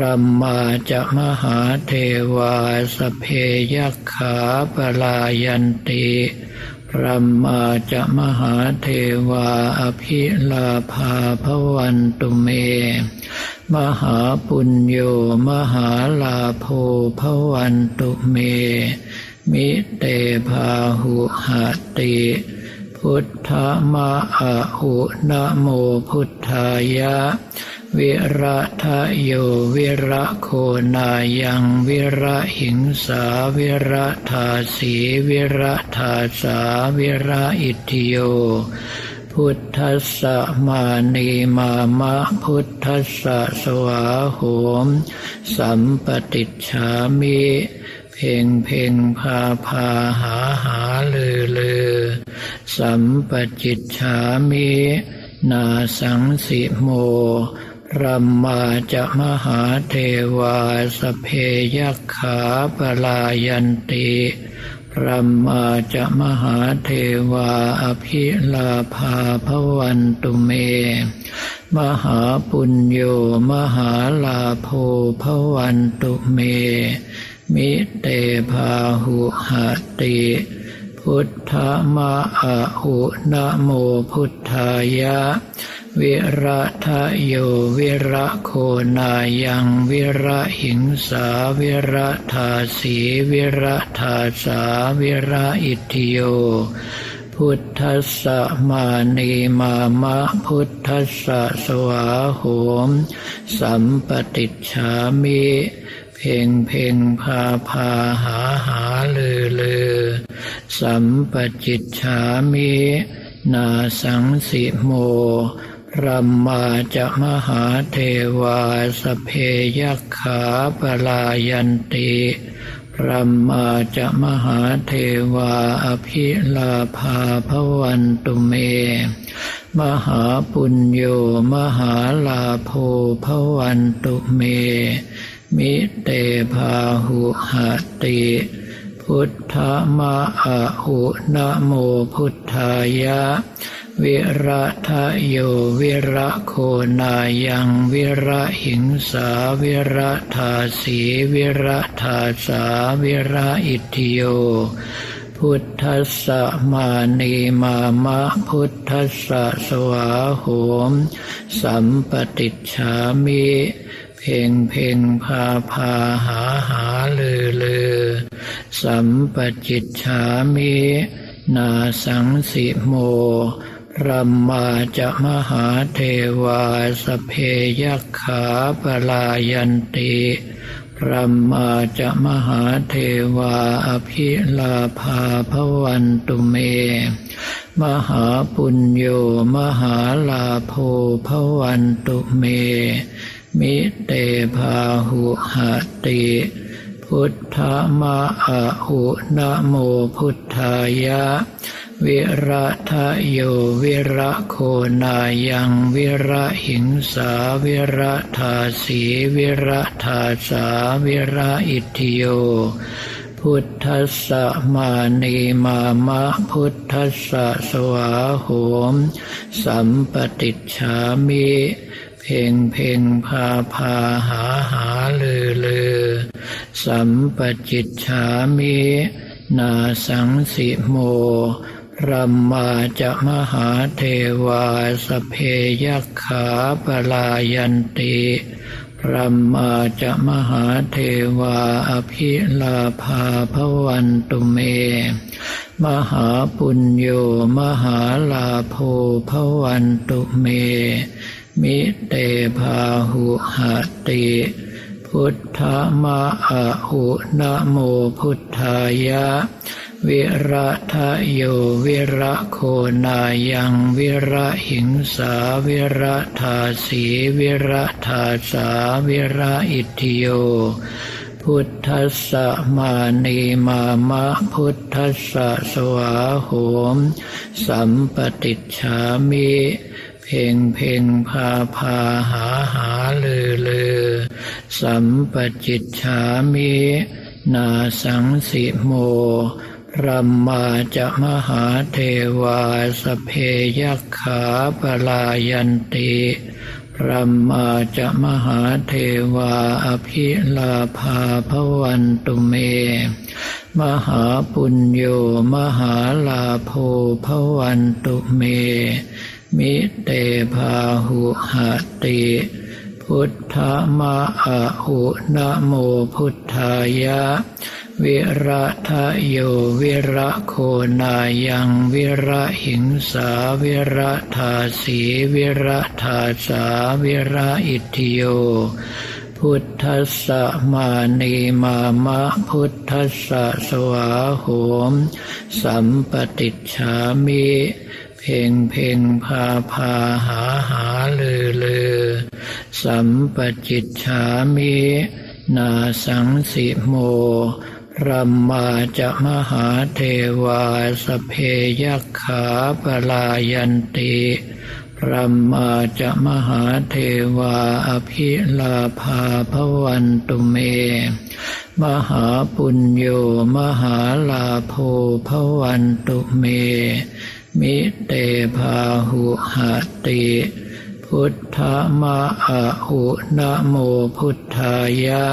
รหมาจะมหาเทวาสเพยัคขาปลายันติพรหมาจะมหาเทวาอภิลาภาพวันตุเม มหาปุญโยมหาลาโภพวันตุเม มิเตภาหุหติ พุทธมะอหุนะโมพุทธายะ วิระทะโยวิระโคนายังวิระหิงสาวิระทาสีวิระทาสาวิระอิทิโย พุทธัสสะมานีมามะพุทธัสสะสวาโหม สัมปติชฉามิเพ่งเพ่งพาพาหาหาลือลือ สัมปจิตฉามิ นาสังสิโม รหมมาจะมหาเทวาสเพยคขาปลายันติพรหมาจะมหาเทวาอภิลาภาพวันตุเม มหาปุญโยมหาลาโภพวันตุเม มิเตภาหุหติ พุทธมะอะหุนะโมพุทธายะ วิระทะโยวิระโคนายังวิระหิงสาวิระทาสีวิระทาสาวิระอิทิโยพุทธัสสะมานีมามะพุทธัสสะสวาโหม สัมปติชฉามิเพ่งเพ่งพาพาหาหาลือลือ สัมปจิตฉามิ นาสังสิโม รหมาจะมหาเทวาสเพยัคขาปลายันติพรหมาจะมหาเทวาอภิลาภาพวันตุเม มหาปุญโยมหาลาโภพวันตุเม มิเตภาหุหติพุทธมะอะหุนะโมพุทธายะ วิระทะโยวิระโคนายังวิระหิงสาวิระทาสีวิระทาสาวิระอิทิโย พุทธัสสะมานีมามะพุทธัสสะสวาโหม สัมปติชฉามิเพ่งเพ่งพาพาหาหาลือลือ สัมปจิตฉามิ นาสังสิโม รหมมาจะมหาเทวาสเพยขาปลายันติรหมมาจะมหาเทวาอภิลาภาพวันตุเม มหาปุญโยมหาลาโภพวันตุเม มิเตภาหุหติพุทธมะอะหุนะโมพุทธายะ วิระทะโยวิระโคนายังวิระหิงสาวิระทาสีวิระทาสาวิระอิทิโย พุทธัสสะมานีมามะพุทธัสสะสวาโหม สัมปติชฉามิเพ่งเพ่งพาพาหาหาลือลือ สัมปจิตฉามิ นาสังสิโม รหมาจะมหาเทวาสเพยัคขาปลายันติพรหมาจะมหาเทวาอภิลาภาพวันตุเม มหาปุญโยมหาลาโภพวันตุเม มิเตภาหุหติ พุทธมะอะหุนะโมพุทธายะ วิระทะโยวิระโคนายังวิระหิงสาวิระทาสีวิระทาสาวิระอิทิโย พุทธัสสะมานีมามะพุทธัสสะสวาโหม สัมปติชฉามิเพ่งเพ่งพาพาหาหาลือลือ สัมปจิตฉามิ นาสังสิโม รัมมาจะมหาเทวาสเพยักขาปลายันติรัมมาจะมหาเทวาอภิลาภาพวันตุเม มหาปุญโยมหาลาโภพวันตุเม มิเตภาหุหติพุทธมะอะหุนะโมพุทธายะ วิระทะโยวิระโคนายังวิระหิงสาวิระทาสีวิระทาสาวิระอิทิโย พุทธัสสะมานีมามะพุทธัสสะสวาโหม สัมปติชฉามิเพ่งเพ่งพาพาหาหาลือลือ สัมปจิตฉามิ นาสังสิโม รัมมาจะมหาเทวาสเพยักขาปลายันติรัมมาจะมหาเทวาอภิลาภาพวันตุเม มหาปุญโยมหาลาโภพวันตุเม มิเตภาหุหติพุทธมะอะหุนโมพุทธายะ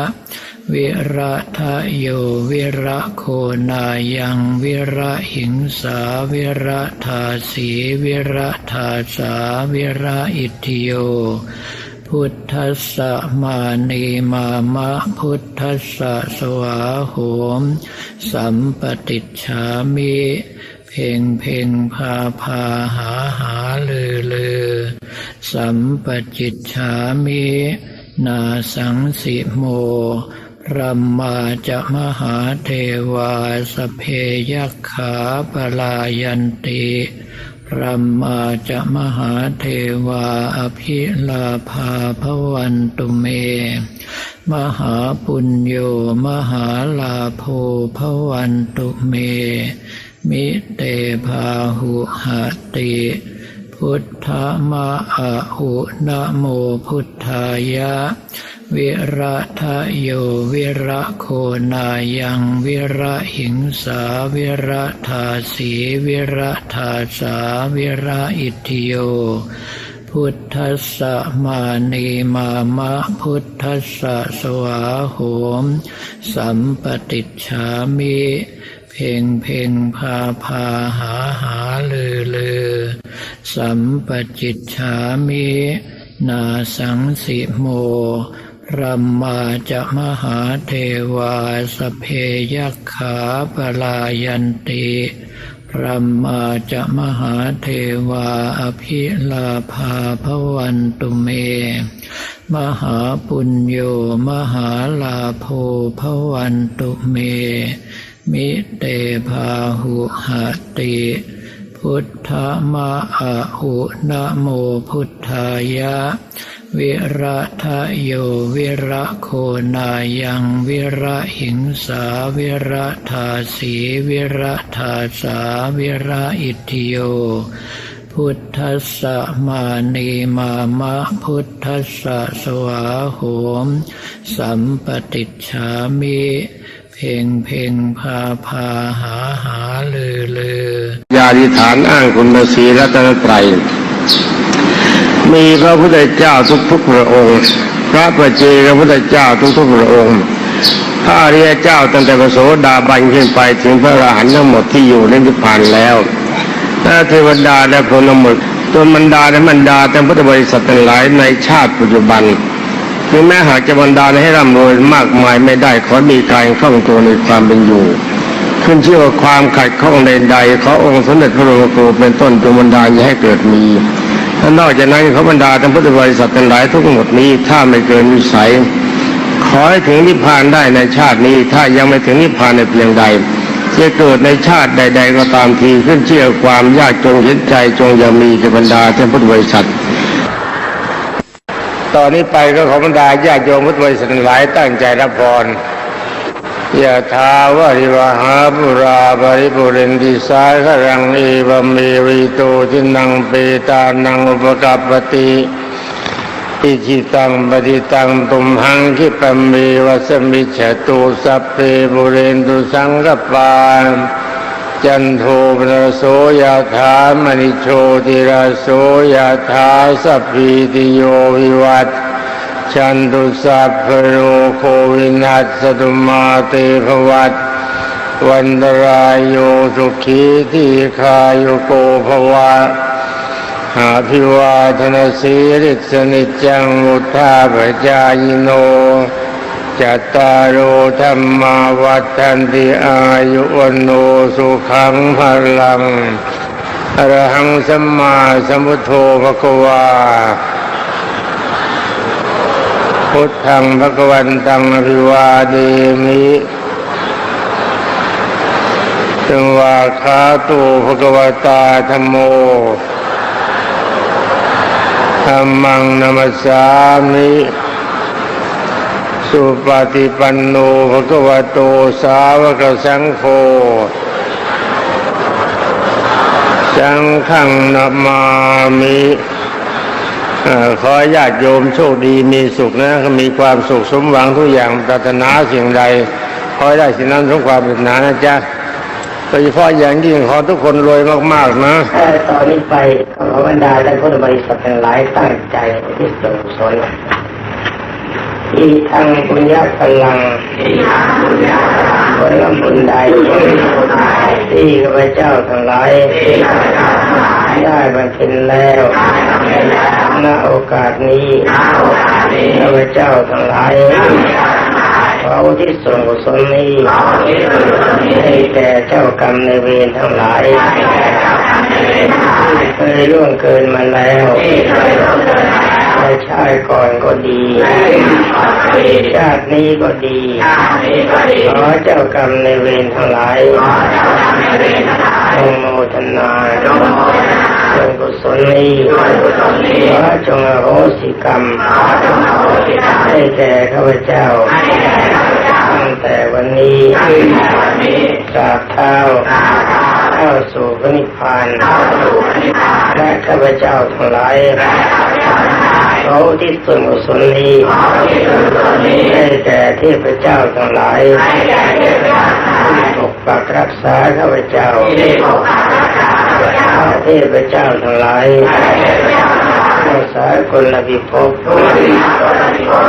วิระทะโยวิระโคนายังวิระหิงสาวิระทาสีวิระทาสาวิระอิทิโย พุทธัสสะมานีมามะพุทธัสสะสวาโหม สัมปติชฉามิเพ่งเพ่งพาพาหาหาลือลือ สัมปจิตฉามิ นาสังสิโม รัมมาจะมหาเทวาสเพยักขาปลายันติรัมมาจะมหาเทวาอภิลาภาพวันตุเม มหาปุญโยมหาลาโภพวันตุเม มิเตภาหุหติ พุทธมะอะหุนะโมพุทธายะ วิระทะโยวิระโคนายังวิระหิงสาวิระทาสีวิระทาสาวิระอิทิโยพุทธัสสะมานีมามะพุทธัสสะสวาโหม สัมปติชามิเพ่งเพ่งพาพาหาหาลือลือ สัมปจิตฉามินาสังสิโมรัมมาจะมหาเทวาสเพยักขาปลายันติรัมมาจะมหาเทวาอภิลาภาพวันตุเม มหาปุญโยมหาลาโภพวันตุเม มิเตภาหุหติ พุทธมะอะหุนะโมพุทธายะ วิระทะโยวิระโคนายังวิระหิงสาวิระทาสีวิระทาสาวิระอิทิโย พุทธัสสะมานีมามะพุทธัสสะสวาโหม สัมปติชามิเพ่งเพ่งพาพาหาหาลือลือยาธิฐานอ้างคุณพระศรีรัตนตรัยมีพระพุทธเจ้าทุกทุกพระองค์ พระประเจพระพุทธเจ้าทุกทุกพระองค์ พระอริยเจ้าตั้งแต่พระโสดาบันขึ้นไปถึงพระอรหันต์ทั้งหมดที่อยู่ในนิพพานแล้ว พระเทวดาและพรหมหมดตัวมันดาและมันดาแต่พุทธบริษัททั้งหลายในชาติปัจจุบันถึงแม้หากจะบรรดาให้ร่ำรวยมากมายไม่ได้ขอมีการคล่องตัวในความเป็นอยู่ ขึ้นชื่อว่าความขัดข้องใดๆขอองค์สมเด็จพระบรมครูเป็นต้นจงบันดาอย่าให้เกิดมีและนอกจากนั้นเขาบรรดาทั้งพุทธบริษัททั้งหลายทุกหมดนี้ถ้าไม่เกินวิสัย ขอให้ถึงนิพพานได้ในชาตินี้ถ้ายังไม่ถึงนิพพานในเพียงใด จะเกิดในชาติใด ๆ ก็ตามทีขึ้นเชื่อความยากจนเห็นใจจงอย่ามีก่บรรดาท่านพุทธบริษัทตอนนี้ไปก็ขอบรรดาญาติโยมพุทธบริษัทหลายตั้งใจรับพรยะทาวาริวหาปุราบริปุเรนติสายขรังเอวเมวิโตทินังเปตานังอุปกัปปติ อิจิตังปฏิตังตุมหังคิปะเมวัสมิจฉตุสัพเพบุเรนตุสังกปาจันโทปนรโสยถามณิโชติราโสยถาสัพพิติโยวิวัตชันตุสัพพโรโควินัสตุมาเตภวัตวันตรายโยสุขีทีคายุโกภวะ หาพิวาทนาสีริสนิจังมุทาปจายโนจัตตารโอธรรมาวัฏันติอายุวันโนสุขังพลังอรหังสัมมาสัมพุทโธภควา พุทธังภควันตังอภิวาเดมิจังวาคาตุภควตาธรรมโม ธรรมังนัมสสามิ สุปฏิปันโนภะควโตสาวกสังโฆสังฆังนามามิอขอญาติโยมโชคดีมีสุขนะมีความสุขสมหวังทุกอย่างปรารถนาสิ่งใดขอได้สิ่งนั้นสมความปรารถนานะจ๊ะ ดยเฉพาะอย่างยิ่งขอทุกคนรวยมากๆนะถ้าตอนนี้ไปขอบรรดาและพุทธบริษัททั้งหลายตั้งใจที่ส่งสนอีทางบุญญาพลังผลบุญใดที่ข้าพเจ้าทั้งหลายได้บำเพ็ญแล้วณโอกาสนี้ข้าพเจ้าทั้งหลาย ขออุที่ส่วนกุศลนี้ให้แก่เจ้ากรรมในเวรทั้งหลายที่เคยล่วงเกินมาแล้วในชาติก่อนก็ดีชาตินี้ก็ดีขอเจ้ากรรมในเวรทั้งหลายจงโมทนาจงกุศลนี้ขอจงอโหสิกรรมให้แก่ข้าพเจ้า แต่วันนี้กราบเท้าเข้าสู่พระนิพพานและข้าพเจ้าทั้งหลายเขาที่ส่วนกุศลนี้ให้แก่เทพเจ้าทั้งหลายที่ปกปักรักษาข้าพเจ้าเทพเจ้าทั้งหลาย รักษาคนละพิภพ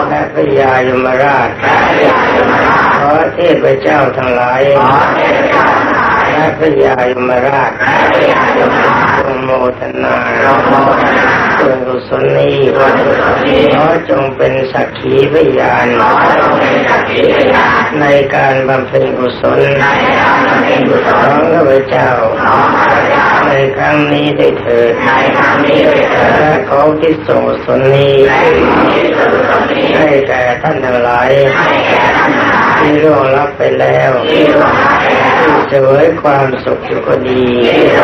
และพระยายมราช ขอเทพเจ้าทั้งหลายและพระยายมราชจงโมทนาส่วนกุศลนี้ขอจงเป็นสักขีพยานในการบำเพ็ญกุศลของข้าพเจ้า ในครั้งนี้ได้เถิดและขอที่ส่งกุศลนี้ให้แก่ท่านทั้งหลายที่ร่วงรับไปแล้วที่เสวยความสุขอยู่ก็ดีเ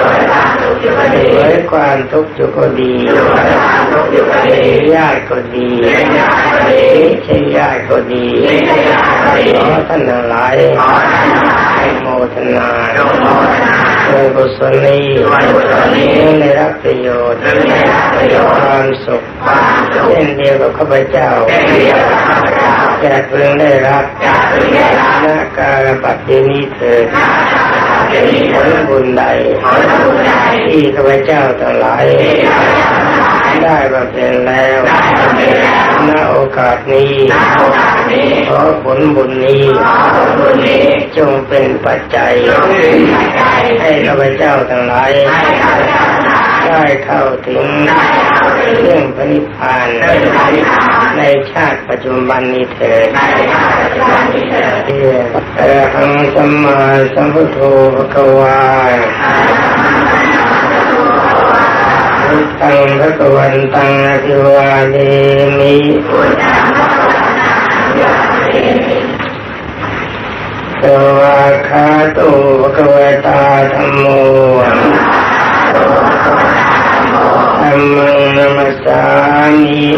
สวยความทุกข์อยู่ก็ดีญาติก็ดีไม่ใช่ญาติก็ดีขอท่านทั้งหลายโมทนา โดยกุศลนี้ได้รับประโยชน์ความสุขเช่นเดียวกับข้าพเจ้าจะพึงได้รับณการปัจจุนี้เถิดผลบุญใดที่ข้าพเจ้าทั้งหลาย ได้บำเพ็ญแล้วณโอกาสนี้ขอผลบุญนี้ จงเป็นปัจจัย ให้ข้าพเจ้าทั้งหลายได้เข้าถึงเรื่องพระนิพพานในชาติปัจจุบันนี้เถิดเอหังสัมมาสัมพุทโธภะคะวา พุทธังภะคะวันตังอภิวาเดมิสวาคาโตภะคะวตาธัมโมธัมมังนัมสสามิ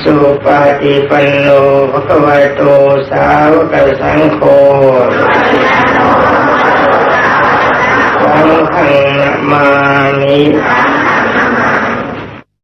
สุปฏิปันโนภะคะวะโตสาวกสังโฆสั งฆังนะมามิ